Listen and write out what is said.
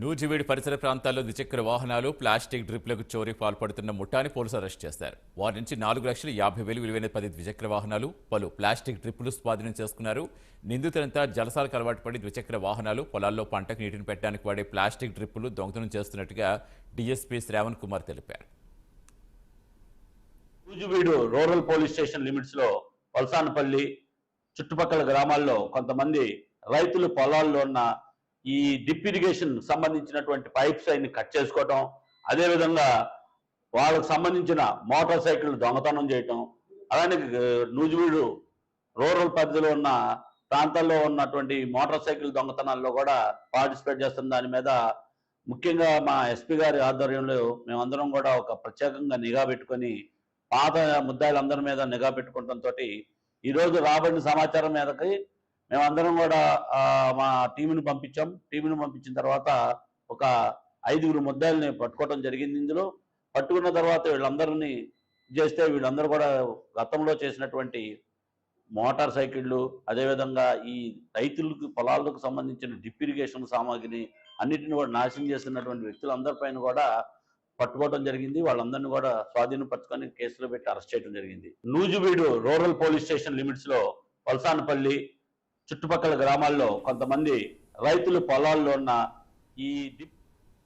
నూజివీడు పరిసర ప్రాంతాల్లో ద్విచక్ర వాహనాలు ప్లాస్టిక్ డ్రిప్లకు చోరీ పాల్పడుతున్న ముఠాని పోలీసులు అరెస్ట్ చేశారు. వారి నుంచి నాలుగు లక్షల యాభై వేలు విలువైన పది ద్విచక్ర వాహనాలు పలు ప్లాస్టిక్ డ్రిప్లు స్వాధీనం చేసుకున్నారు. నిందితులంతా జలసాలకు అలవాటు పడి ద్విచక్ర వాహనాలు పొలాల్లో పంటకు నీటిని పెట్టడానికి వాడే ప్లాస్టిక్ డ్రిప్పులు దొంగతనం చేస్తున్నట్టుగా డీఎస్పీ శ్రావణ్ కుమార్ తెలిపారు. నూజివీడు రూరల్ పోలీస్ స్టేషన్ లిమిట్స్లో వలసానపల్లి చుట్టుపక్కల గ్రామాల్లో కొంతమంది రైతులు పొలాల్లో ఉన్న ఈ డిప్ ఇరిగేషన్ సంబంధించినటువంటి పైప్స్ అయిన కట్ చేసుకోవటం అదేవిధంగా వాళ్ళకు సంబంధించిన మోటార్ సైకిల్ దొంగతనం చేయటం అలానే నూజివీడు రూరల్ పరిధిలో ఉన్న ప్రాంతాల్లో ఉన్నటువంటి మోటార్ సైకిల్ దొంగతనాల్లో కూడా పార్టిసిపేట్ చేస్తున్న దాని మీద ముఖ్యంగా మా ఎస్పీ గారి ఆధ్వర్యంలో మేమందరం కూడా ఒక ప్రత్యేకంగా నిఘా పెట్టుకొని పాత ముద్దాయిలందరి మీద నిఘా పెట్టుకుంటంతో ఈరోజు రాబడిన సమాచారం మీదకి మేమందరం కూడా మా టీంను పంపించాం. టీంను పంపించిన తర్వాత ఒక ఐదుగురు ముద్దాయిల్ని పట్టుకోవడం జరిగింది ఇందులో. పట్టుకున్న తర్వాత వీళ్ళందరినీ చేస్తే వీళ్ళందరూ కూడా గతంలో చేసినటువంటి మోటార్ సైకిళ్ళు అదేవిధంగా ఈ రైతులకు పొలాలకు సంబంధించిన డిప్ ఇరిగేషన్ సామాగ్రిని అన్నిటిని కూడా నాశనం చేస్తున్నటువంటి వ్యక్తులందరిపైన కూడా పట్టుకోవడం జరిగింది. వాళ్ళందరినీ కూడా స్వాధీనపరచుకొని కేసులో పెట్టి అరెస్ట్ చేయడం జరిగింది. నూజువీడు రూరల్ పోలీస్ స్టేషన్ లిమిట్స్లో వలసానపల్లి చుట్టుపక్కల గ్రామాల్లో కొంతమంది రైతులు పొలాల్లో ఉన్న ఈ డిప్